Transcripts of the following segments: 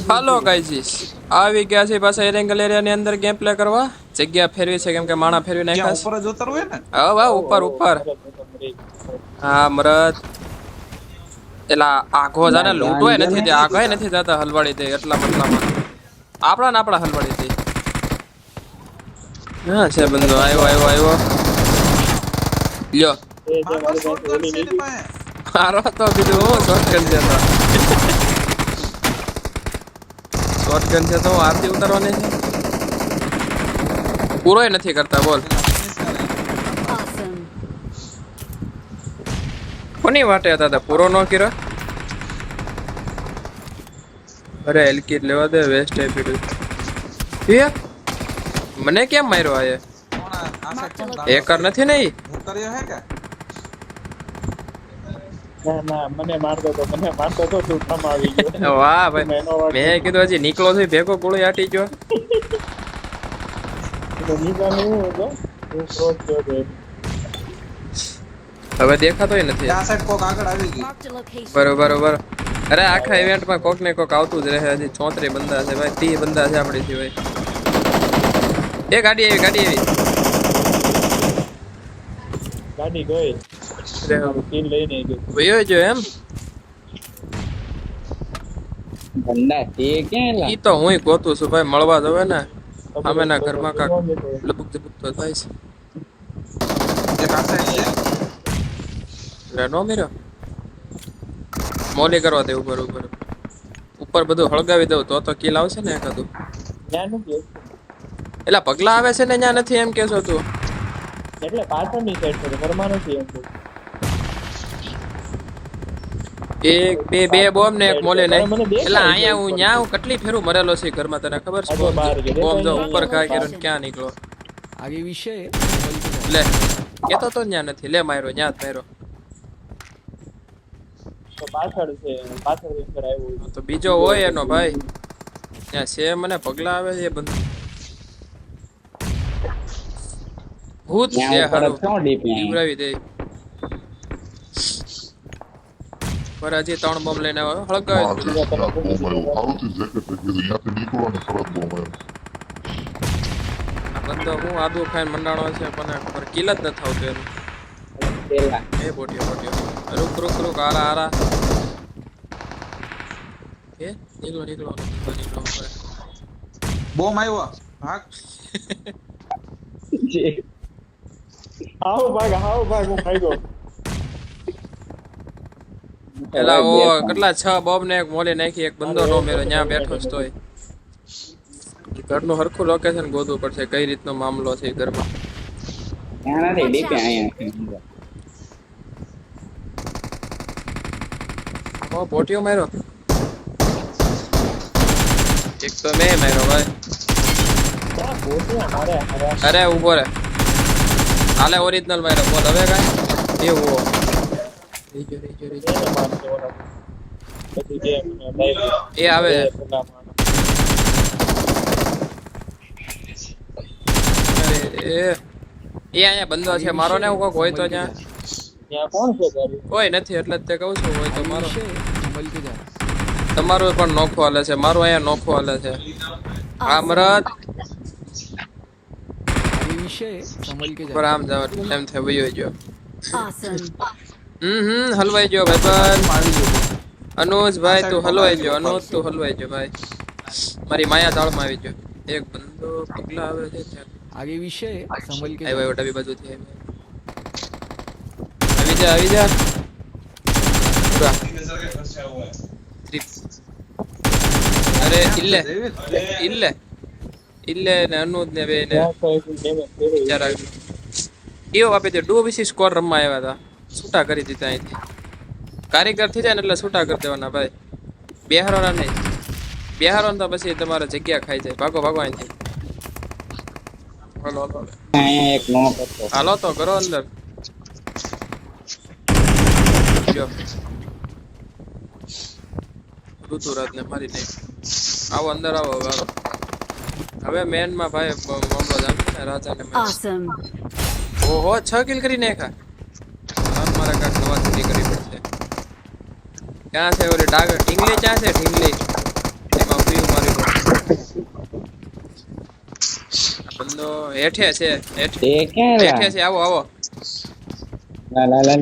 હાલો ગાઈજીસ આવી ગયા છે પાછા એરેંગલ એરિયાની અંદર ગેમ પ્લે કરવા. જગ્યા ફેરવી છે કેમ કે માણા ફેરવી નાખ્યા ઉપર જ ઉતરવું હે ને? હા વાહ ઉપર ઉપર. હા મરદ એલા આઘો જાને લૂંટવાય નથી તે આઘોય નથી જતા હલવાડી દે એટલા મતલામાં આપણા ને આપણા હલવાડી દે. હા છે બંધો આવ્યો આવ્યો આવ્યો લ્યો. મારો તો બીજું હું શોર્ટગન છે તો? શોર્ટગન છે તો આરતી ઉતારવાની છે. પૂરો નથી કરતા બોલ. કોની વાટે હતા પૂરો ન કર્યો? અરે એલકીટ લેવા દે વેસ્ટ પીડ્યું. એ? મને કેમ માર્યો આ એ? કોણ આ- આ side કોણ તારો? હેકર નથી ને કર્યો હે કે? ના ના મને મારતો તો મને મારતો તો તું કામ આવી ગયો. વાહ ભાઈ. મેં કીધું હજી નીકળો થઈ ભેગો કોળી આટી ગયો. તો નિશાન એવું હતો હું ક્રોસ કર્યો હવે દેખાતો નથી. આ કોક આગળ આવી ગઈ. બરોબર બરોબર. અરે આખા ઇવેન્ટમાં કોક ને કોક આવતું જ રહે હજી ચોત્રી બંદા છે ભાઈ. ત્રીસ બંદા છે આપણીથી ભાઈ. એ ગાડી આવી ગાડી આવી. ગાડી ગઈ. તીન લઈને ગઈ વયો જો એમ ભંડા તે ક્યાં લા ઈ તો હું ગોતું છું ભાઈ મળવા જવે ને સામેના ઘરમાં કાક લબુક જબુક તો થાય છે આ side છે રે નો મેરો મોલી કરવા દે ઉપર ઉપર ઉપર બધું હળગાવી દઉં તો તો કિલ આવશે ને એકાદું એટલે પગલા આવે છે ને ત્યાં નથી એમ કેશો તું એટલે પાછળની સાઈડ છે ઘરમાં નથી એમ તો. એક બે બે બોમ્બ ને એક મોલે નહીં એટલે અહીંયા હું ન્યા કેટલી ફેરું મરેલો છે ઘરમાં તને ખબર છે? બોમ્બ જો ઉપર ખાય કર્યો ક્યાં નીકળો? આગે વિશે લે કેતો તો ન્યા નથી. લે માર્યો ન્યા માર્યો તો બીજો હોય એનો ભાઈ. ત્યાં છે મને પગલા આવે છે બંધ. ભૂત છે હારું. દીવરાવી દે. પર હજી ત્રણ બોમ્બ લઈને આવ્યો. હળગાવી જ દીધો. જેકેટ પહેરી ત્યાંથી નીકળો ને તરત બોમ્બ આવ્યો બંદો હું આદુ ખાઈને મંડાણો છે પણ ખબર કિલ જ નથી થાવ પેલા. એ બોટ્યો બોટ્યો. રૂક રૂક રૂક આરા આરા એ નીકળો નીકળો નીકળો. બોમ્બ આવ્યો. ભાગ. આવો ભાગ આવો ભાગ હું ખાઈ ગયો. પેલા ઓ કેટલા છ બોમ્બ ને એક મોલી નાખી એક બંદો નો મેરો ત્યાં બેઠો જ તોય. ઘરનું હરખું લોકેશન ગોતવું પડશે કઈ રીતનો મામલો છે ઘરમાં. ત્યાં નથી ડીપી અહીંયા ઓ બોટિયો માર્યો? એક તો મેં માર્યો ભાઈ. અરે ઊભો રે. હાલે ઓરિજિનલ માર્યો બોલ હવે કાંઈ? એવું એ આવે. એ એ અહીંયા બંદો છે. મારો ને કોઈક હોય તો ત્યાં. કોઈ નથી એટલે જ તે કહું છું હોય તો મારો. તમારું પણ નોખો હાલે છે. મારું અહીંયા નોખો હાલે છે. આમરત. વિશે સંભળ કે આમ જાવ ટાઈમ થઈ ગયો. હમ હલવાઈ જો ભાઈ પણ અનોજ ભાઈ તું હલવાઈ જો અનોજ તું હલવાઈ જો ભાઈ. મારી માયા તાળમાં આવી ગયો. એક બંદો પગલા આવે છે આગે વિશે સંભળ કે ભાઈ ઓટા બાજુ થી આવી જા આવી જા. પૂરા અરે ઇલ્લે ઇલ્લે ઇલ્લે ને અનોજ ને બે ને. ચાર આવી ઈઓ આપે તે ડુ વિશે સ્કોર રમવા આવ્યા હતા છૂટા કરી દીધા અહીંથી. કારીગર થઈ જાય ને એટલે છૂટા કરી દેવાના ભાઈ. બેહારોના નહીં. બેહારો ને તો પછી તમારે જગ્યા ખાઈ જાય. ભાગો ભાગો અહીંથી. હાલો તો કરો અંદર. ઋતુરાજ ને મારી નહીં આવો અંદર આવો હવે હવે મેનમાં ભાઈ મામલો જામે રાજા ને. ઓહો છ કિલ કરી નાખ્યા. મારે કાંઈક નવા કરવી પડશે. ક્યાં છે ઓલી ડાગ? ઢીંગલી ક્યાં છે? ઢીંગલી. એમાં આ બંદો હેઠે છે. હેઠે છે. આવો આવો. લા લા લા.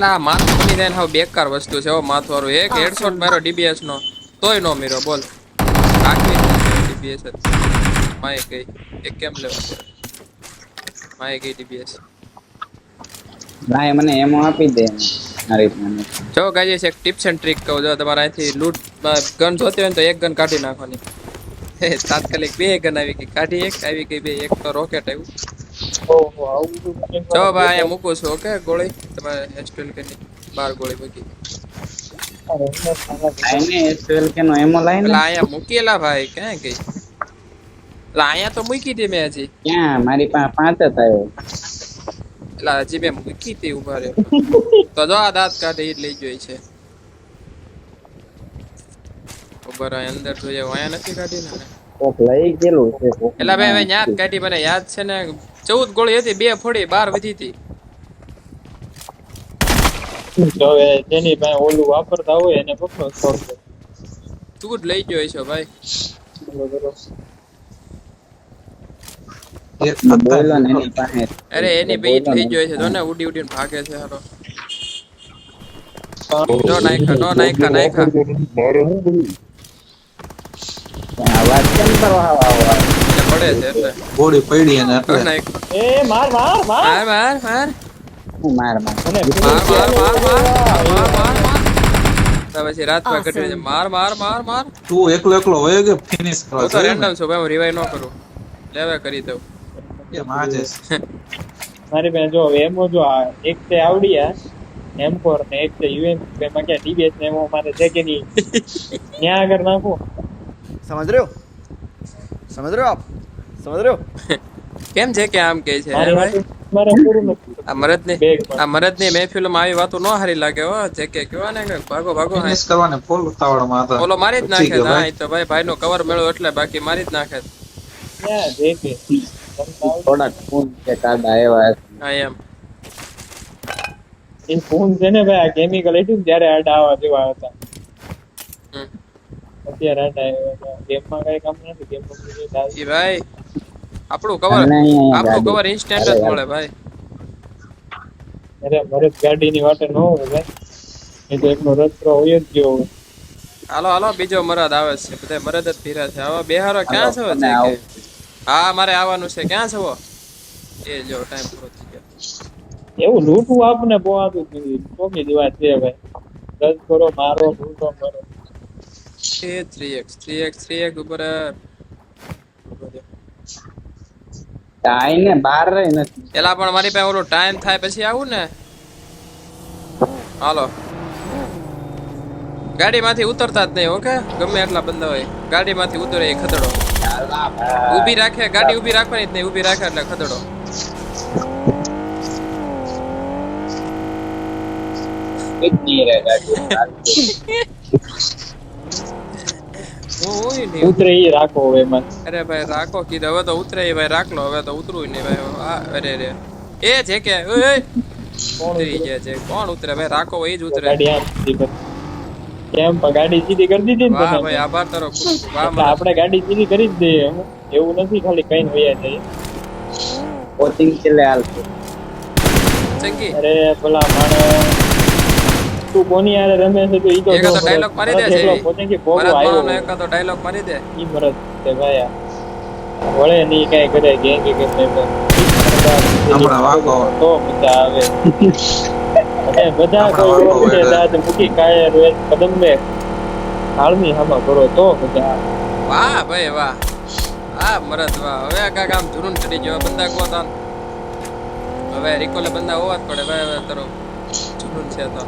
આ માથું બની જાય ને બેકાર વસ્તુ છે હો માથવાળું. એક હેડશોટ મારો ડીબીએસ નો. તોય નો મીરો બોલ. કાકી ડીબીએસ માય કઈ એક કેમ લેવા માય ગઈ ડીબીએસ ના મને એમો આપી દે. મારી મને જો ગાઈસ એક ટિપ્સ એન્ડ ટ્રિક કહું. જો તમારે અહીંથી લૂટ ગન જોતી હોય તો એક ગન કાઢી નાખવાની. તાત્કાલિક બે ગન આવી ગઈ. કાઢી એક આવી ગઈ બે. એક તો રોકેટ આવ્યું. ઓહો આવું જો ભાઈ અહીંયા મૂકું છું ઓકે? ગોળી. તમારે એસ્ટ્રેલ કે બાર ગોળી મૂકી. કે નો એમો અહીંયા મૂકેલા ભાઈ ક્યાં ગઈ? પેલા અહીંયા તો મૂકી હતી મેં હજી. ક્યાં? મારી પાસે પાંચ હતા આવ્યો. પેલા હજી મેં મૂકી હતી ઊભા રહ્યો. તો જો આ દાંત કાઢી લઈ જોઈ છે. ઊભા રહ્યો અંદર જોઈએ અહીંયા નથી કાઢી ને. કોક લઈ ગયેલું છે એટલે ભાઈ હવે યાદ કાઢી મને યાદ છે ને ચૌદ ગોળી હતી બે ફોડી બાર વધી હતી. જો હવે જેની પાસે ઓલું વાપરતા હોય એને પકડો તું જ લઈ ગયો છો ભાઈ બોલો, બોલો. એક બોલો ને એની પાસે અરે એની બે થઈ ગયો છે. જો ને ઉડી ઉડીને ભાગે છે હારો નો નાયખા નો નાયખા નાયખા. મારે શું બધું અવાજ કેમ કરો આવો આવો? આવો? એટલે પડે છે એટલે. ગોળી પડી અને એટલે. એ માર માર માર. માર માર માર. માર માર. માર માર માર માર માર માર માર. તો પછી રાતમાં કટવી છે. માર માર માર માર. તું એકલો એકલો હોય કે ફિનિશ કરો તો રેન્ડમ છું ભાઈ હું રિવાઈવ ન કરું. લેવે કરી દઉં. મારી પાસે જો એમો જો એક તે આવડિયા એમકોર ને એક તે યુએમ બે ક્યાં ટીબીએસ ને એમો મારે છે કે નહીં? ત્યાં આગળ નાખો. સમજ રહ્યો? સમજ રહ્યો આપ? સમજ રહ્યો? કેમ છે કે આમ કે છે આ મરદ ને આવી વાતો ન હારી લાગે હો જે કે કેવા ને ભાગો ભાગો કરવાને મારી જ નાખે તો ભાઈ ભાઈ નો કવર મેળો એટલે બાકી મારી જ નાખે. જે કે. તમને ફોન કે કાઢા આવ્યા હા એમ. એ ફોન છે ને ભાઈ આ કેમિકલ હતું ને આડા આવા જેવા હતા. અત્યારે આડા આવ્યા ગેમમાં કઈ કામ નથી ગેમમાં બીજું ભાઈ આપણું કવર આપણું કવર ઇન્સ્ટન્ટ જ મળે ભાઈ. અરે મારે ગાડીની વાટે ન હોય ભાઈ. એ તો એકનો રસ્તો હોય જ ગયો હોય. હાલો હાલો બીજો મરદ આવે છે. બધા મરદ જ ભીરા છે હવે બેહારો ક્યાં છો આવું. હા મારે આવવાનું છે. ક્યાં છો? એ જો ટાઈમ પૂરો થઈ ગયો. એવું લૂંટવું આપને પોવાતું કોમી દેવા છે ભાઈ? દસ કરો મારો લૂંટો મારો. એ three x three x three x ઉપર આઈને બાર રહી નથી. પેલા પણ મારી પાસે ઓલો ટાઈમ થાય પછી આવું ને? હાલો. ગાડીમાંથી ઉતરતા જ નહીં ઓકે? ગમે એટલા બંદા હોય. ગાડીમાંથી ઉતરે એ ખતડો ઊભી રાખે ગાડી ઊભી રાખવાની જ નહીં ઊભી રાખે એટલે ઈ રાખો અરે ભાઈ રાખો કીધું. હવે તો ઉતરે ભાઈ રાખલો હવે તો ઉતરવું નહીં ભાઈ. આ અરે એ જ ઉતરે. કેમ ગાડી સીધી કરી દીધી ને વાહ ભાઈ આભાર તારો. વાહ આપણે ગાડી સીધી કરી જ દઈએ. એવું નથી ખાલી કઈ વયા જઈએ. કોચિંગ છેલ્લે હાલશે ચંકી. અરે પેલા માણસ. તું કોની હારે રમે છે તો ઈ તો એકાદો dialogue મારી દે છે એકલો કે ભોગો આવ્યો મામાનો એકાદો ડાયલોગ મારી દે. ઈ ભરત છે ભાઈ આ. વળે નહીં કઈ કરે ગેંગ કે કે તે. હમણાં વાંકો. તો મજા આવે. બધા કોઈ ઓળખે દાદ મૂકી કાયર વેચ કદમે હાલમી હામાં કરો તો મજા વાહ ભાઈ વાહ. આ મરદ વાહ. હવે આ કાંઈક આમ જુનૂન ચડી ગયો. બંદા ગોતા હવે રિકોલે બંદા હોવા જ પડે. ભાઈ હવે તારો જુનૂન છે તો.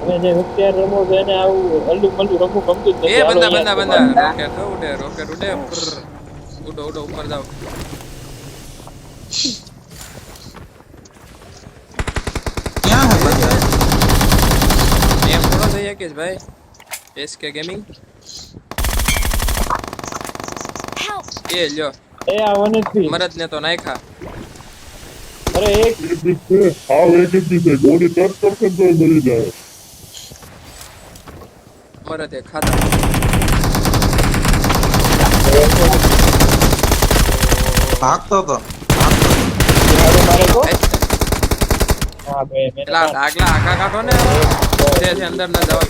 તમે જે અત્યારે રમો છો એને આવું અલ્લુ મલ્લુ રમવું ગમતું જ નથી. એ બંદા બંદા બંદા. રોકેટ હો, ઉડે રોકેટ ઉડે. ઉડો ઉડો ઉપર જાઓ ક્યાં હે બંદા એમ થોડો થઈ શકે છે ભાઈ એસકે ગેમિંગ એ લ્યો એ આ વન થ્રી મરદ ને તો નાખ્યા અરે એક એક જ છે હાવ એક જ છે ગોળી ટચ કરશે ને તો મરી જાય મરે તે ખાતા ભાગતો તો મારું મારે તો હા ભાઈ મેં પેલા ડાગલા આગા કાઢો ને તે છે અંદર ના જવા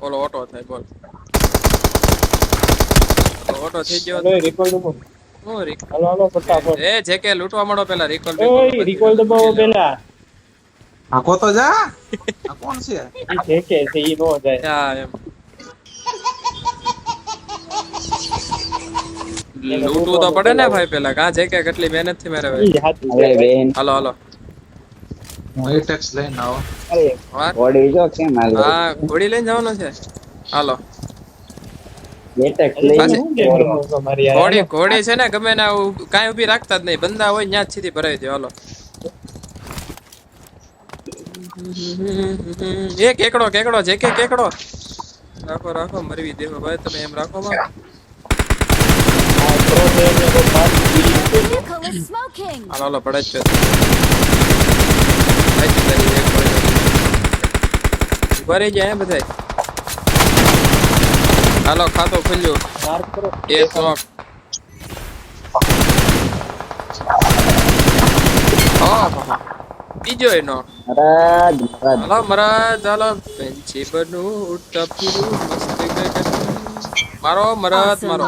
બોલો ઓટો થાય બોલ. ઓટો થઈ ગયો રિકોલ દબાવો. હું રી- હાલો હાલો ફટાફટ. એ જે કે લૂંટવા મળો પેલા રિકોલ ઓય રિકોલ દબાવો પેલા. આખો તો જા. આ કોણ છે? એ જે કે છે ઈ નો જાય. હા એમ. લૂંટવું તો પડે ને ભાઈ પેલા કાં છે કે કેટલી મહેનતથી મારે ભાઈ હાલો હાલો. હું એ ટેક્સ લઈને આવો. ઘોડી જો કેમ હા ઘોડી લઈને જવાનો છે. હાલો? ઘોડી ઘોડી છે ને ગમે ને કાંઈ ઊભી રાખતા જ નહીં. બંદા હોય ત્યાં જ સીધી ભરાઈ દે. હાલો. એ કેકડો કેકડો જે કે કેકડો. રાખો રાખો મરવી દેવો ભાઈ તમે એમ રાખો માં છે એક પડે ઊભા જાય બધાય હાલો ખાતો ખુલ્યું એ શોખ બીજો એનો મહારાજ મહારાજ હાલો મરદ હાલો પેન્સી બનું મારો મરદ, મારો.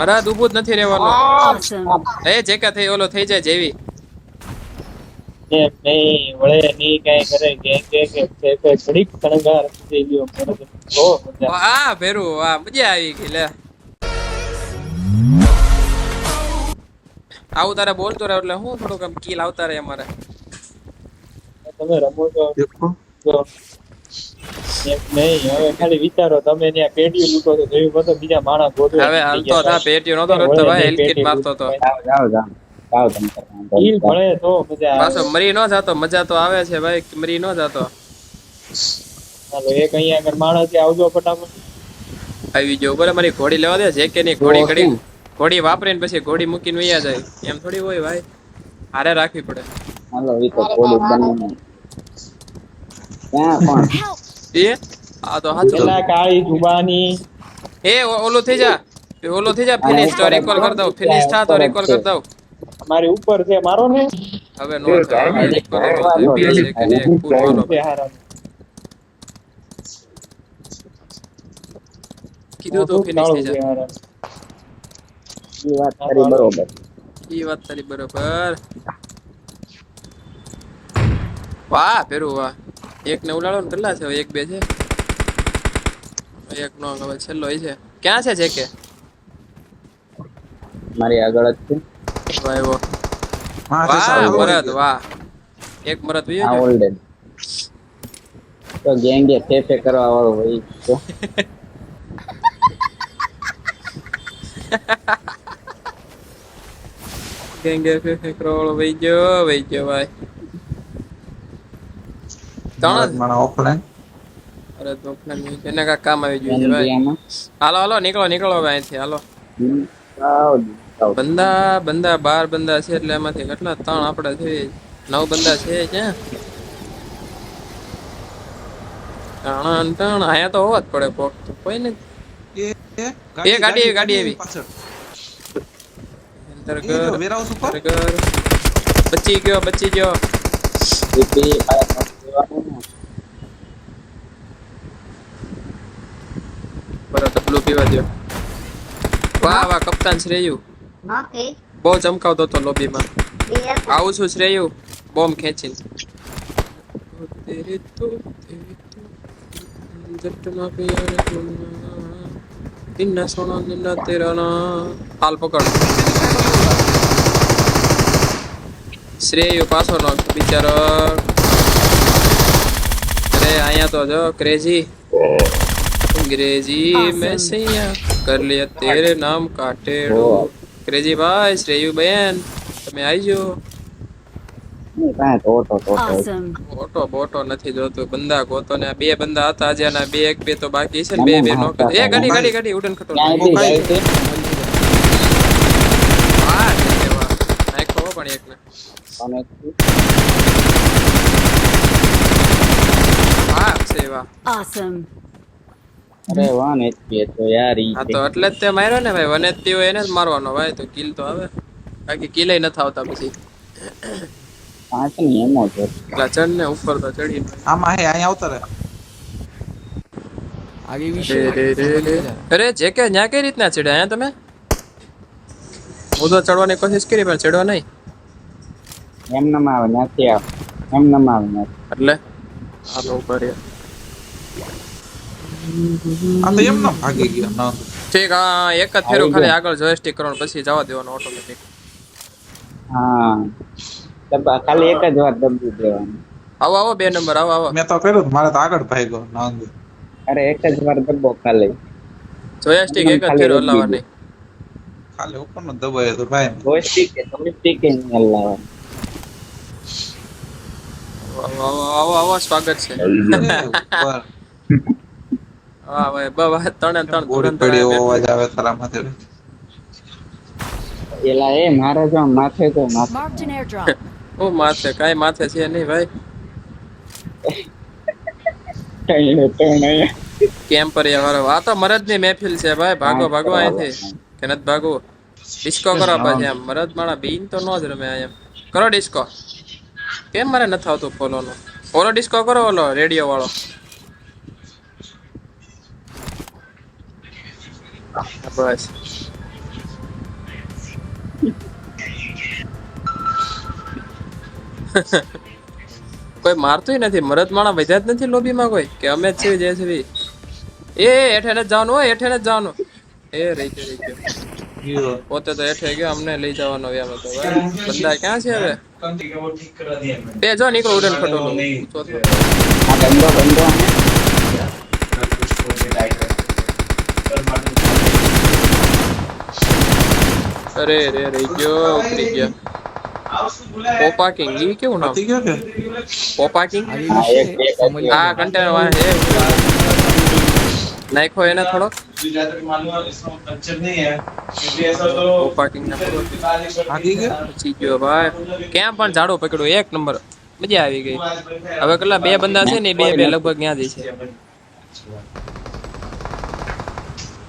મરદ ઊભું જ નથી રહેવાનું. એ જેકા થઈ ઓલો થઈ જાય જેવી. વાહ ભેરું આ મજા આવી ગઈ લે. આવું તારે બોલતો રહે એટલે હું થોડુંક આમ કીલ આવતા રહે અમારે. તમે રમો છો. નહીં હવે ખાલી વિચારો તમે ત્યાં પેટીઓ લૂંટો તો જેવી બધો બીજા માણસ ગોતવા હવે હાલ તો. થા પેટીઓ નતો રડતો ભાઈ હેલકીટ મારતો તો. જાઓ જાઓ જાઓ જાઓ તમે. ઈલ ભળે તો મજા આવે. પાછો મરી ન જાતો મજા તો આવે છે ભાઈ મરી ન જાતો. હાલો એક અહીંયા આગળ માણસ આવજો ફટાફટ. આવી ગયો બરાબર મારી ઘોડી લેવા દે છે કે ની ઘોડી ઘડી ઘોડી વાપરીને પછી ઘોડી મૂકીને વૈયા જાય. એમ થોડી હોય ભાઈ હારે રાખવી પડે. હાલો એ તો ઘોડી બની ક્યાં કોણ? એ? આ તો સાચું પેલા કાળી જુબાની. એ ઓ- થઈ જા. એ થઈ જા. ફિનિશ તો રિકોલ કરી દઉં. ફિનિશ થા તો રિકોલ કરી દઉં. મારી ઉપર છે. મારો ને? હવે નો કીધું તો ફિનિશ થઈ જાય હારા વાત કરી બરોબર. એ વાત તારી બરોબર. વાહ પેરું વાહ. એક ને ઉલાડો ને કેટલા છે? એક બે છે? એક નો હવે છેલ્લો એ છે. ક્યાં છે જેકે? મારી આગળ જ છે. ભાઈ વો વાહ મરદ વાહ. એક મરદ આ વિયો ઓલ્ડેડ તો ગેંગે ફેફે કરવા વાળો હોય તો. ગેંગે ફેફે કરવા વાળો વઈ ગયો વઈ ગયો ભાઈ. ત્રણ મારા ઓફલાઈન અરે તો plan એને કાંઈક કામ આવી ગયું છે ભાઈ. હાલો હાલો નીકળો નીકળો હવે અહીંથી હાલો. આવ આવ. બંદા બંદા બાર બંદા છે એટલે એમાંથી કેટલા ત્રણ આપણે છે નવ બંદા છે ક્યાં? ટાણ ટાણ અહીંયા તો હોવા જ પડે કોક તો કોઈ ને એ ગાડી, ગાડી એવી. બચી ગયો બચી ગયો. બરાબર ડબલું પીવા દો વાહ વાહ કપ્તાન શ્રેયુ. ઓકે બહુ ચમકાવતો હતો લોબીમાં. આવું છું શ્રેયુ. બોમ્બ ખેંચીને. તેરે તો તેરે તો જટના પિયારે તુમના ઇન્ના સોના નિન્ના તેરા ના હાલ પકડ. શ્રેયુ પાછો નો બિચારો. અહીંયા તો જો ક્રેઝી અંગ્રેજી મેં સૈયા કર लिया तेरे नाम का टेढ़ो ક્રેઝી ભાઈ શ્રેયુ બેન તમે આવી જાઓ એની પાસે તો ઓટો તો ઓટો. Awesome. ઓટો બોટો નથી જોતું બંદા ગોતો ને આ બે બંદા હતા આજે અને બે એક બે તો બાકી છે ને બે બે નોક એ ગાડી ગાડી ગાડી ઉડન ખટો ક્યાંય બી જાય છે વાહ છે વાહ નાખો હો પણ એકને અને હા છે એવા અરે વન એચપી તો યાર ઈ તો એટલે જ તે માર્યો ને ભાઈ. વન એચપી હોય એને જ મારવાનો ભાઈ તો કિલ તો આવે. બાકી કિલે ન થાવતા પછી. પાંચની એમો છે. ચડ ને ઉપર તો ચડી આમાં હે અહીં આવતા રહે. આગે વિશે અરે જે કે ન્યા કઈ રીતના ચડ્યા? અહીંયા તમે? હું તો ચડવાની કોશિશ કરી પણ ચડવા નહીં. એમ નમ આવે નથી આવ. એમ નમ આવે નથી એટલે? તો ઉપર યાર આ તો એમ ભાગી ગયો. ના ઠીક હા એક જ ફેરો ખાલી આગળ જોયસ્ટિક કરવાનું પછી જવા દેવાનું ઓટોમેટિક હા. દબા ખાલી એક જ વાર દબી દેવાનું આવો આવો બે નંબર આવો આવો. મેં તો કર્યું મારે તો આગળ ભાગ્યો નાંગ અરે એક જ વાર દબો ખાલી. જોયસ્ટિક એક જ ફેરો હલાવવાની. ખાલી ઉપર નો દબાય તો ભાઈ. જોયસ્ટિક કે જોઈસ્ટિક કે નહીં હલાવવાનું. આવો આવો આવો સ્વાગત છે. એ ઉપર. હા ભાઈ બસ ત્રણે ત્રણ ગોળી. અવાજ આવે તારા માથે. એલા એ મારે જો માથે તો માથે. Marked an airdrop. ઓ માથે કાંઈ માથે છે નહીં ભાઈ? કઈ તો નહીં. કેમ પર વાળો આ તો મરદની મહેફિલ છે ભાઈ ભાગો ભાગો અહીંથી. કે નથી ભાગવું? ડિસ્કો કરો પછી આમ. મરદ માણા બીન તો નો જ રમે એમ. કરો ડિસ્કો. કેમ મારે નથી આવતું ફોલો નો ઓલો ડિસ્કો કરો ઓલો રેડિયો વાળો. બસ. કોઈ મારતું નથી. મરદ માણા વધ્યા જ નથી લોબીમાં કોઈ? કે અમે જ છીએ જે છે એ હેઠે ને જવાનું હોય હેઠે ને જ જવાનું. એ રહી ગયો રહી ગયો. પોતે તો એઠે ગયો અમને લઈ જવાનો વ્યામ હતો. બંદા ક્યાં છે હવે? બે જો નીકળો ઉડન ખટોલો ચોથો. બંદો બંદો અરે રે રહી ગયો ઉતરી ગયો. પોપા કિંગ કેવું નામ? ગયો કે? પોપા કિંગ હા એને થોડો? ભાઈ. ક્યાં પણ ઝાડો પકડ્યો એક નંબર. મજા આવી ગઈ. હવે કેટલા બે બંદા છે ને બે બે લગભગ ક્યાંથી જ છે.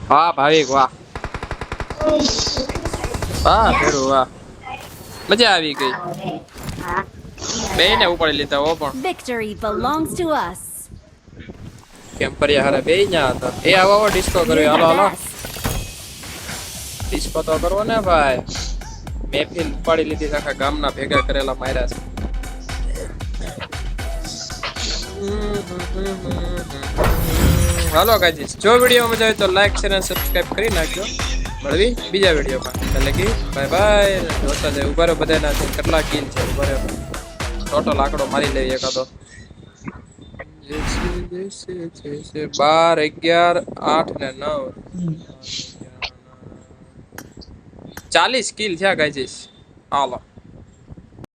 વાહ ભાવિક વાહ. વાહ ફેરું વાહ. મજા આવી ગઈ. બે ને ઉપાડી લીધા હો પણ. વિક્ટરી બિલોંગ્સ ટુ અસ કેમ કર્યા હારા બે ન્યા હતા? એ આવો આવો ડિસ્કો કર્યો. હાલો હાલો. ડિસ્કો તો કરવો ને ભાઈ. મહેફિલ ઉપાડી લીધી આખા ગામના ભેગા કરેલા માર્યા છે. હાલો ગાજીસ જો વીડિયો મજા આવે તો લાઈક શેર અને સબસ્ક્રાઇબ કરી નાખજો. મળવી બીજા વિડીયોમાં. એટલે કે બાય બાય. જોતા જાય ઊભા રહ્યો બધાના છે કેટલા કિલ છે? ઊભા રહો. ટોટલ આંકડો મારી લઈએ એકાદો બાર, અગિયાર, આઠ ને નવ. ચાલીસ કિલ થયા ગાઈજીસ હાલો.